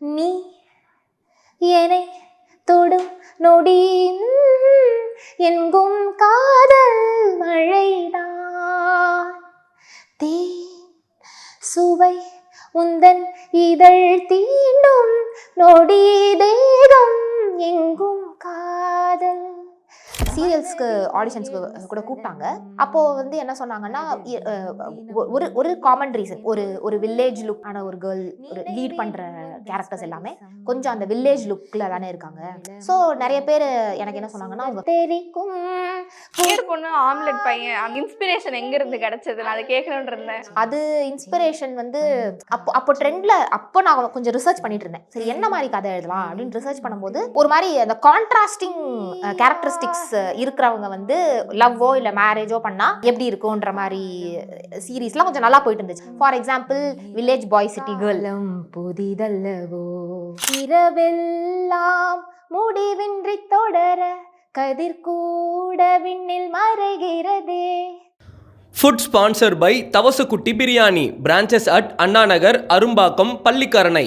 நீ என்னை தொடும் நொடி எங்கும் காதல் மழைதான். தேன் சுவை உந்தன் இதழ் தீண்டும் நொடி தேகம் சீரியல்ஸ்க்கு ஆடிஷன்ஸ்க்கு கூட கூப்பிட்டாங்க. அப்போ வந்து என்ன சொன்னாங்கன்னா ஒரு ஒரு காமன் ரீசன் ஒரு ஒரு வில்லேஜ் லுக் ஆன ஒரு கேர்ள் ஒரு லீட் பண்ற கேரக்டர்ஸ் எல்லாமே கொஞ்சம் அந்த வில்லேஜ் லுக்ல தானே இருக்காங்க. ஸோ நிறைய பேர் எனக்கு என்ன சொன்னாங்கன்னா தெரிக்கும். பொண்ணு ஆம்லெட் பையன்? அந்த இன்ஸ்பிரேஷன் எங்க இருந்து கிடைச்சது? நான் அதை கேட்கணும்னு இருந்தேன். அது இன்ஸ்பிரேஷன் வந்து அப்போ அப்போ ட்ரெண்ட்ல அப்போ நான் கொஞ்சம் ரிசர்ச் பண்ணிட்டு இருந்தேன். சரி என்ன மாதிரி கதை எழுதலாம் அப்படின்னு ரிசர்ச் பண்ணும்போது ஒரு மாதிரி அந்த கான்ட்ராஸ்டிங் கேரக்டரிஸ்டிக்ஸ் இருக்கிறவங்க வந்து லவ்வோ இல்லை மேரேஜோ பண்ணா எப்படி இருக்கும்ன்ற மாதிரி சீரீஸ்லாம் கொஞ்சம் நல்லா போயிட்டு இருந்துச்சு. For example village boy city girl புதிதல்லவோ? இரவெல்லாம் முடிவின்றி தொடர கதிர் கூட விண்ணில் மறைகிறதே. Food sponsor by Thavasukutty biryani branches at Anna Nagar Arumbakkam Pallikaranai.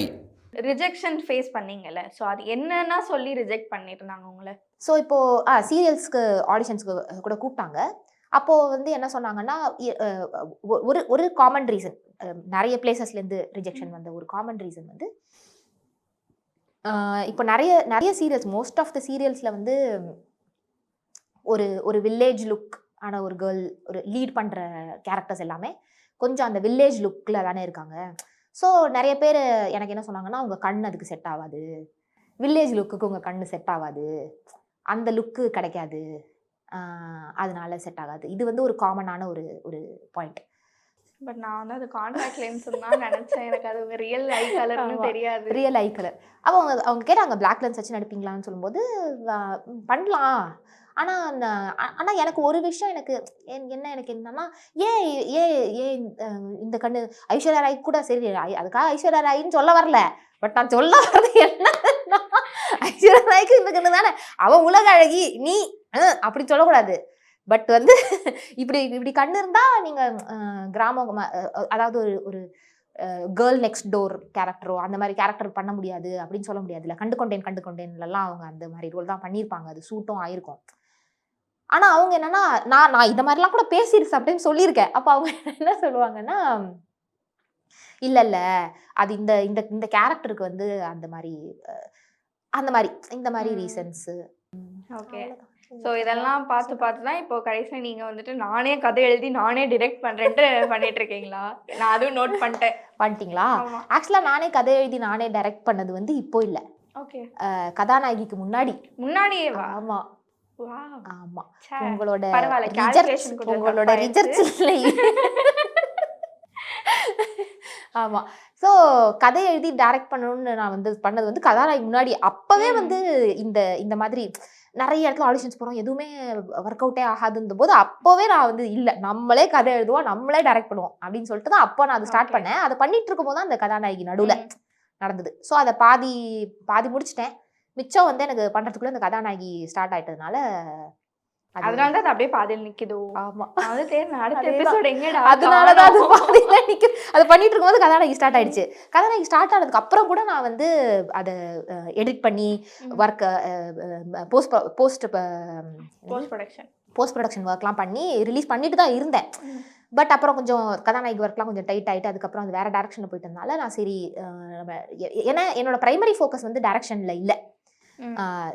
Rejection face பண்ணீங்கல்ல. So அது என்னன்னா சொல்லி ரிஜெக்ட் பண்ணிட்டு இருந்தாங்க உங்களை. ஸோ இப்போ ஆ சீரியல்ஸ்க்கு ஆடிஷன்ஸ்க்கு கூட கூப்பிட்டாங்க. அப்போ வந்து என்ன சொன்னாங்கன்னா ஒரு ஒரு காமன் ரீசன் நிறைய பிளேசஸ்லேருந்து ரிஜெக்ஷன் வந்த ஒரு காமன் ரீசன் வந்து இப்போ நிறைய நிறைய சீரியல்ஸ் மோஸ்ட் ஆஃப் த சீரியல்ஸில் வந்து ஒரு ஒரு வில்லேஜ் லுக் ஆன ஒரு கேர்ள் ஒரு லீட் பண்ணுற கேரக்டர்ஸ் எல்லாமே கொஞ்சம் அந்த வில்லேஜ் லுக்கில் தானே இருக்காங்க. ஸோ நிறைய பேர் எனக்கு என்ன சொன்னாங்கன்னா உங்கள் கண் அதுக்கு செட் ஆகாது வில்லேஜ் லுக்குக்கு உங்கள் கண்ணு செட் ஆகாது அந்த லுக்கு கிடைக்காது. அதனால செட் ஆகாது. இது வந்து ஒரு காமனான ஒரு ஒரு பாயிண்ட் பட் நான் வந்து அது கான்டாக்ட் லென்ஸ் தான் நினைச்சேன். எனக்கு அது ரியல் ஐ கலர்னு. தெரியாது. ரியல் ஐ கலர் அப்போ அவங்க அவங்க கேட்டாங்க பிளாக் லென்ஸ் வச்சு நடிப்பீங்களான்னு சொல்லும்போது பண்ணலாம். ஆனால் ஆனால் எனக்கு ஒரு விஷயம் எனக்கு என்- என்ன எனக்கு என்னன்னா ஏன் ஏன் ஏன் இந்த கண்ணு ஐஸ்வர்யா ராய் கூட சரி ஐ- அதுக்காக ஐஸ்வர்யா ராயின்னு சொல்ல வரல. பட் நான் சொல்ல வர்றது என்ன ஐஸ்வர்யா ராய்க்கு இந்த கண்ணு தானே. அவன் உலக அழகி நீ அப்படி சொல்லக்கூடாது. பட் வந்து இப்படி இப்படி கண்ணு இருந்தால் நீங்கள் கிராம ம- அதாவது ஒரு ஒரு கேர்ள் நெக்ஸ்ட் டோர் கேரக்டரோ அந்த மாதிரி கேரக்டர் பண்ண முடியாது அப்படின்னு சொல்ல முடியாதுல்ல. கண்டு கொண்டேன் கண்டு கொண்டேன்லாம் அவங்க அந்த மாதிரி ரோல் தான் பண்ணியிருப்பாங்க. அது சூட்டும் ஆயிருக்கும். ஆனா அவங்க என்னன்னா நான் நான் இந்த மாதிரிலாம் கூட பேசியிருக்கேன் அப்படின்னு சொல்லியிருக்கேன். அப்போ அவங்க என்ன சொல்லுவாங்கன்னா இல்ல இல்ல. அது இந்த இந்த இந்த கேரக்டருக்கு வந்து அந்த மாதிரி அந்த மாதிரி இந்த மாதிரி. Reasons okay. ஸோ இதெல்லாம் பார்த்து பார்த்து தான் இப்போ கடைசியில் நீங்கள் வந்துட்டு நானே கதை எழுதி நானே டிரெக்ட் பண்ணுறேன்ட்டு பண்ணிட்டு இருக்கீங்களா நான் அதுவும் நோட் பண்ணிட்டேன். பண்ணிட்டீங்களா? ஆமாம் ஆக்சுவலாக நானே கதை எழுதி நானே டைரக்ட் பண்ணது வந்து இப்போ இல்ல. ஓகே. கதாநாயகிக்கு முன்னாடி. முன்னாடியே வா ஆமா. உங்களோட உங்களோட. ரிசர்ச் இல்லை ஆமா ஸோ கதை எழுதி டைரக்ட் பண்ணணும்னு நான் வந்து பண்ணது வந்து கதாநாயகி முன்னாடி அப்பவே. வந்து இந்த இந்த மாதிரி நிறைய இடத்துல ஆடிஷன்ஸ் போறோம் எதுவுமே ஒர்க் அவுட்டே ஆகாதுன்ற போது அப்போவே நான் வந்து இல்ல நம்மளே கதை எழுதுவோம் நம்மளே டைரக்ட் பண்ணுவோம் அப்படின்னு சொல்லிட்டு தான் அப்போ நான் அதை ஸ்டார்ட். பண்ணேன் அதை பண்ணிட்டு இருக்கும்போது தான் அந்த கதாநாயகி நடுவுல. நடந்தது ஸோ அதை பாதி பாதி முடிச்சிட்டேன் மிச்சம் வந்து எனக்கு பண்றதுக்குள்ள இந்த கதாநாயகி ஸ்டார்ட் ஆயிட்டதுனால அது- அதனால தான் அது அப்படியே பாதியில் நிக்குதோ ஆமா வந்து தேர்ந்தேன் அடுத்த. எபிசோட் எங்கடா அது? பாதியில நிக்குது அது பண்ணிட்டு இருக்கும்போது கதாநாயகி ஸ்டார்ட் ஆயிடுச்சு கதாநாயகி ஸ்டார்ட் ஆனதுக்கு அப்புறம் கூட நான் வந்து அதை எடிட் பண்ணி. Work post post post production post production ஒர்க்லாம் பண்ணி ரிலீஸ் பண்ணிட்டு தான் இருந்தேன். பட் அப்புறம் கொஞ்சம் கதாநாயகி ஒர்க்லாம் கொஞ்சம் டைட் ஆயிட்டு அதுக்கப்புறம் அது வேற டேரக்ஷனில் போயிட்டதுனால நான் சரி நம்ம ஏன்னா என்னோட பிரைமரி ஃபோக்கஸ் வந்து டேரக்ஷனில் இல்லை.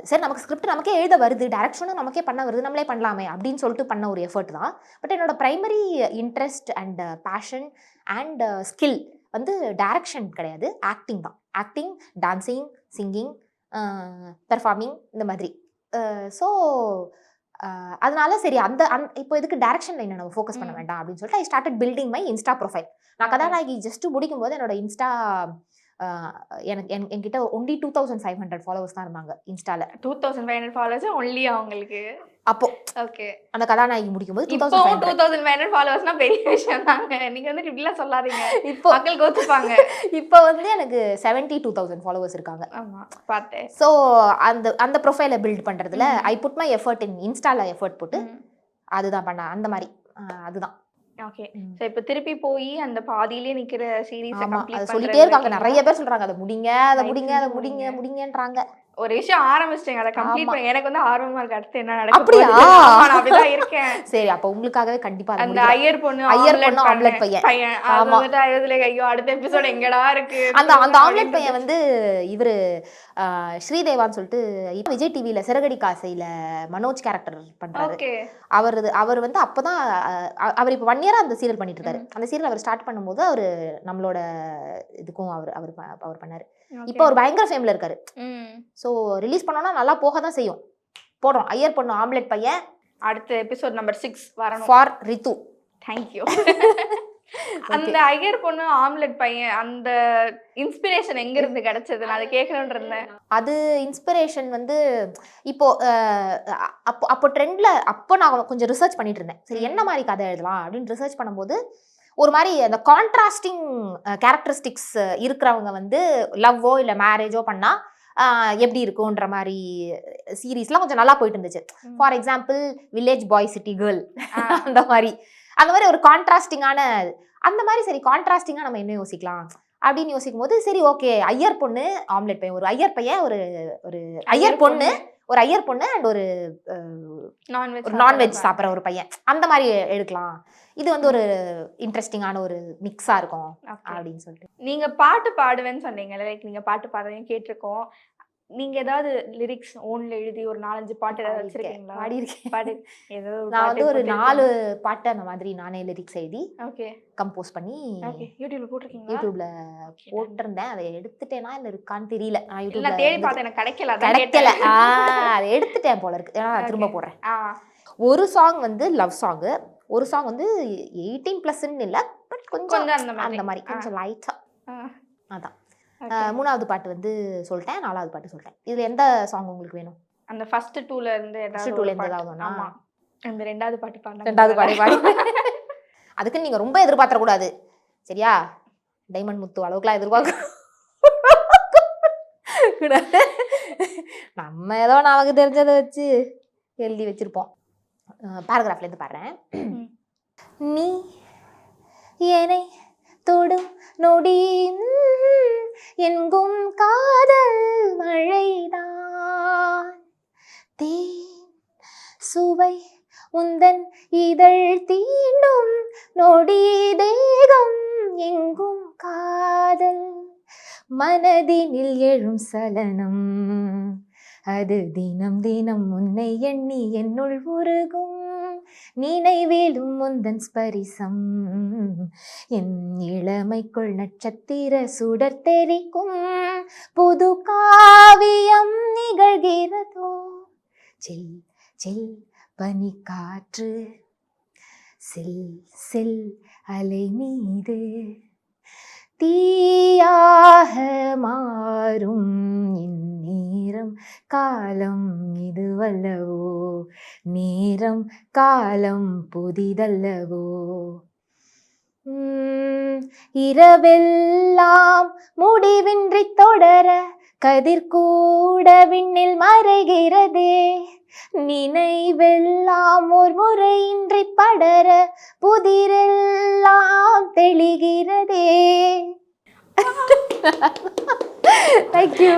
சரி நமக்கு ஸ்கிரிப்ட் நமக்கே எழுத வருது. டேரக்ஷனும் நமக்கே பண்ண வருது. நம்மளே பண்ணலாமே அப்படின்னு சொல்லிட்டு பண்ண ஒரு எஃபர்ட் தான். பட் என்னோட primary interest and passion and skill வந்து டைரக்ஷன் கிடையாது. ஆக்டிங் தான். ஆக்டிங் டான்சிங் சிங்கிங் பெர்ஃபார்மிங் இந்த மாதிரி. ஸோ அதனால சரி அந்த அந் இப்போ இதுக்கு டேரக்ஷன் லைனை நம்ம ஃபோக்கஸ் பண்ண. வேண்டாம் அப்படின்னு சொல்லிட்டு I started building my insta profile நான். கதாநாயகி ஜஸ்ட் முடிக்கும் போது என்னோட இன்ஸ்டா எனக்கு என் என்கிட்ட only two thousand five hundred followers தான் இருந்தாங்க இன்ஸ்டால. Two thousand five hundred followers only அவங்களுக்கு? அப்போ ஓகே அந்த கதாநாயகி முடிக்கும் போது டூ இப்போ டூ தௌசண்ட் ஃபைவ் ஹண்ட்ரட் ஃபாலோவர்ஸ்னா பெரிய விஷயம் தாங்க. நீங்க வந்து இப்படிலாம் சொல்லாதீங்க. இப்போ மக்கள் கோத்துப்பாங்க இப்போ வந்து எனக்கு செவன்டி டூ தௌசண்ட் ஃபாலோவர்ஸ் இருக்காங்க. ஆமா பார்த்தேன். ஸோ அந்த அந்த ப்ரொஃபைலை பில்ட் பண்றதுல ம். I put my effort in இன்ஸ்டால எஃபர்ட் போட்டு. அதுதான் பண்ண அந்த மாதிரி. அதுதான். ஓகே. சோ இப்போ திருப்பி போய் அந்த பாதியிலே நிக்கிற சீரிஸ் சொல்லிட்டே இருக்காங்க. நிறைய பேர் சொல்றாங்க அதை முடிங்க அதை முடிங்க அதை. முடிங்க. முடிங்கன்றாங்க. ஒரு விஷயம் ஆரம்பிச்சிட்டேங்க அதை கம்ப்ளீட். பண்ண எனக்கு வந்து ஆர்வமா இருக்கு. அடுத்து என்ன நடக்க அப்படியா? நான் அப்படிதான் இருக்கேன். சரி அப்ப உங்களுக்காகவே கண்டிப்பா அந்த. ஐயர் பொண்ணு ஐயர் பொண்ணு omelette பையன். பையன். ஆமா. ஐயோதுல ஐயோ அடுத்த எபிசோட் எங்கடா இருக்கு? அந்த அந்த ஆம்லெட் பையன் வந்து இவரு ஸ்ரீதேவான்னு சொல்லிட்டு இப்ப விஜய் டிவில சிறகடி காசையில மனோஜ் கேரக்டர் பண்றாரு. ஓகே. அவர் அவர் வந்து அப்பதான் அவர் இப்போ ஒன் இயரா அந்த சீரியல் பண்ணிட்டு இருக்காரு. அந்த சீரியல் அவர் ஸ்டார்ட் பண்ணும்போது அவர் நம்மளோட இதுக்கும் அவர் அவர் அவர் பண்ணாரு. இப்போ அவர் பயங்கர ஃபேம்ல இருக்காரு. ம். ஸோ ரிலீஸ் பண்ணோம்னா நல்லா போக தான் செய்யும். போடுறோம். ஐயர் பொண்ணு ஆம்லெட் பையன். அடுத்த எபிசோட் நம்பர் சிக்ஸ் வரணும். ஃபார் ரித்து தேங்க்யூ அந்த ஐயர் பொண்ணு ஆம்லெட் பையன் அந்த இன்ஸ்பிரேஷன் எங்க இருந்து கிடைச்சது? நான் அதை கேட்கணும்னு இருந்தேன். அது இன்ஸ்பிரேஷன் வந்து இப்போ அப்போ அப்போ ட்ரெண்ட்ல அப்போ நான் கொஞ்சம் ரிசர்ச் பண்ணிட்டு இருந்தேன். சரி என்ன மாதிரி கதை எழுதலாம்? அப்படின்னு ரிசர்ச் பண்ணும்போது ஒரு மாதிரி அந்த கான்ட்ராஸ்டிங் கேரக்டரிஸ்டிக்ஸ் இருக்கிறவங்க வந்து லவ்வோ இல்லை மேரேஜோ பண்ணா அஹ், எப்படி இருக்கும்ன்ற மாதிரி சீரீஸ்லாம் கொஞ்சம் நல்லா போயிட்டு இருந்துச்சு. For example village boy city girl அந்த மாதிரி. அந்த மாதிரி ஒரு கான்ட்ராஸ்டிங்கான அந்த மாதிரி சரி கான்ட்ராஸ்டிங்கா நம்ம என்ன யோசிக்கலாம் அப்படின்னு யோசிக்கும் போது சரி ஓகே ஐயர் பொண்ணு ஆம்லெட் பையன் ஒரு ஐயர் பையன் ஒரு ஒரு ஐயர் பொண்ணு ஒரு ஐயர் பொண்ணு அண்ட் ஒரு நான்வெஜ் ஒரு நான்வெஜ் சாப்பிட்ற ஒரு பையன். அந்த மாதிரி எடுக்கலாம். இது வந்து ஒரு இன்ட்ரெஸ்டிங்கான ஒரு மிக்ஸா இருக்கும். அப்படின்னு சொல்லிட்டு. நீங்க பாட்டு பாடுவேன்னு சொன்னீங்க லைக் நீங்க பாட்டு பாடுறதையும் கேட்டிருக்கோம். நீங்க ஏதாவது லிரிக்ஸ் ஓன்ல எழுதி ஒரு நாலஞ்சு பாட்டு ஏதாவது வச்சிருக்கீங்களா? பாடி. ஏதாவது ஒரு நான் வந்து ஒரு நாலு பாட்டு அந்த மாதிரி நானே லிரிக்ஸ் எழுதி ஓகே. கம்போஸ் பண்ணி யூடியூப்ல போட்டிருக்கீங்களா? யூடியூப்ல போட்டிருந்தேன். அதை எடுத்துட்டேனா இல்ல இருக்கான்னு தெரியல. நான் யூடியூப்ல தேடி. பார்த்தேன். எனக்கு கிடைக்கல. கிடைக்கல. அதை எடுத்துட்டேன் போல இருக்கு. ஏன்னா நான் திரும்ப. போடுறேன். ஒரு சாங் வந்து லவ் சாங் ஒரு சாங் வந்து எயிட்டீன் பிளஸ்ன்னு இல்ல பட் கொஞ்சம் அந்த மாதிரி. கொஞ்சம் லைட்டா. அதான். மூணாவது பாட்டு வந்து சொல்லிட்டேன் நாலாவது பாட்டு சொல்லிட்டேன். இதுல எந்த சாங் உங்களுக்கு வேணும்? அந்த ஃபர்ஸ்ட் டூல இருந்து ஏதாவது First two ல ஒரு இருந்து பாட்டு. ஏதாவது? ஆமா. அந்த ரெண்டாவது பாட்டு பாடுங்க ரெண்டாவது பாடி பாடி. அதுக்கு நீங்க ரொம்ப எதிர்பார்த்தர கூடாது சரியா? டைமண்ட் முத்து அளவுக்குலாம் எதிர்பார்க்க கூடாது. நம்ம ஏதோ நமக்கு தெரிஞ்சதை வச்சு எழுதி வச்சிருப்போம். பேராகிராஃப்ல இருந்து பாடுறேன். நீ என்னை தொடும் நொடி எங்கும் காதல் மழைதான். தேன் சுவை உந்தன் இதழ் தீண்டும் நொடி தேகம் எங்கும் காதல் மனதினில் எழும் சலனம். அது தினம் தினம் உன்னை எண்ணி என்னுள் உருகும் நினைவேலும் முந்தன் ஸ்பரிசம். என் இளமைக்குள் நட்சத்திர சுடர் தெரிக்கும் புது காவியம் நிகழ்கிறதோ? செல் செல் பனி காற்று செல் செல் அலை மீது. தீயாக மாறும் இந்நேரம். காலம் இதுவல்லவோ? நேரம் காலம் புதிதல்லவோ? இரவெல்லாம் முடிவின்றி தொடர கதிர்கூட விண்ணில் மறைகிறதே. நினைவெல்லாம் ஒரு முறையின்றி படர புதிரெல்லாம் தெளிகிறதே. Thank you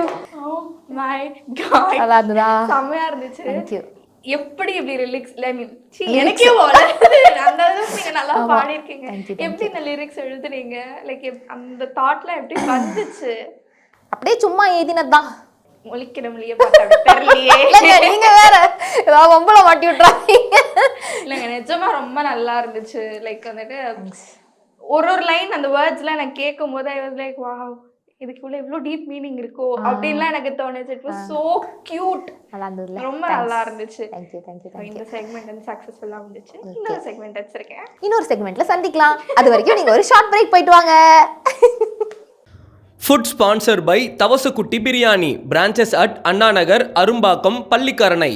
Oh my God. நல்லா இருந்ததா செம்மையா இருந்துச்சு. தேங்க்யூ எப்படி இப்படி லிரிக்ஸ் ஐ மீன். எனக்கே போல அந்த அளவுக்கு நீங்க நல்லா you, thank எப்படி இந்த லிரிக்ஸ் எழுதுனீங்க? லைக் அந்த தாட்லாம் எப்படி வந்துச்சு? அப்படியே சும்மா எழுதினதுதான். பார்த்தா அப்படி தெரியலையே. நீங்க வேற. ஏதாவது ஒம்பள மாட்டி விட்றாங்க இல்லைங்க நிஜமா ரொம்ப நல்லா இருந்துச்சு. லைக் வந்துட்டு ஒரு ஒரு லைன் அந்த வேர்ட்ஸ்லாம் எனக்கு கேட்கும் போது ஐ வாஸ் லைக் வாவ் இதுக்கு உள்ள இவ்வளோ டீப் மீனிங் இருக்கோ அப்படின்லாம் எனக்கு தோணுச்சு. இட் வாஸ் சோ கியூட் நல்லா இருந்ததுல ரொம்ப நல்லா இருந்துச்சு தேங்க்யூ தேங்க்யூ இந்த செக்மெண்ட் வந்து சக்ஸஸ்ஃபுல்லாக வந்துச்சு. இன்னொரு செக்மெண்ட் வச்சிருக்கேன். இன்னொரு செக்மெண்ட்ல சந்திக்கலாம். அது வரைக்கும் நீங்க ஒரு ஷார்ட் பிரேக் போயிட்டு வாங்க. Food sponsor by Thavasukutty biryani branches at Anna Nagar Arumbakkam Pallikaranai.